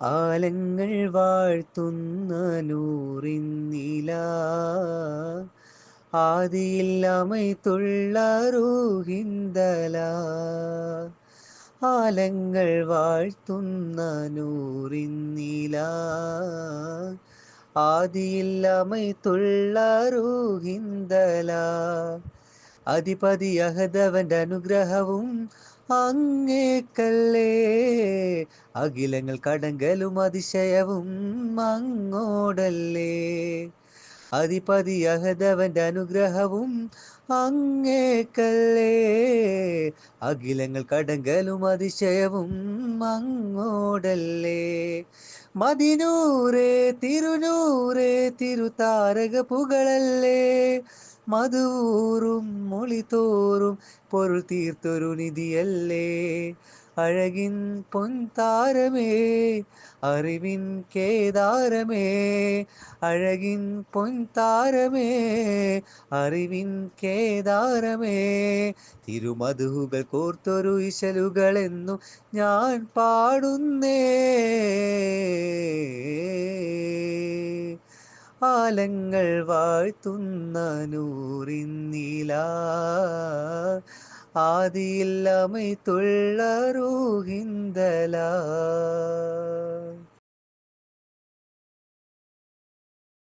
ആലങ്ങൾ വാഴ്ത്തുന്ന നൂറിന്നില ആദിയില്ലമൈത്തുള്ള റൂഹിന്തല ആലങ്ങൾ വാഴ്ത്തുന്ന നൂറിന്നില ആദിയില്ലമൈത്തുള്ള റൂഹിന്തല അധിപതി അഹദവന്റെ അനുഗ്രഹവും അങ്ങേക്കല്ലേ. അഖിലങ്ങൾ കടങ്കലും അതിശയവും അങ്ങോടല്ലേ? അധിപതി അഹദവന്റെ അനുഗ്രഹവും അങ്ങേക്കല്ലേ? അഖിലങ്ങൾ കടങ്കലും അതിശയവും അങ്ങോടല്ലേ? മതിനൂറേ തിരുനൂറേ തിരുതാരക പുകളല്ലേ? മധുവൂറും മൊളിതോറും പൊരുൾ തീർത്തൊരു നിധിയല്ലേ? അഴകിൻ പൊൻതാരമേ അറിവിൻ കേദാരമേ. അഴകിൻ പൊൻതാരമേ അറിവിൻ കേദാരമേ. തിരുമധുകൾ കോർത്തൊരു ഇശലുകളെന്നു ഞാൻ പാടുന്നേ. ആലങ്ങൾ വാഴ്ത്തുന്ന നൂറിന്നില ആദിയില്ലമൈത്തുള്ള റൂഹിന്തല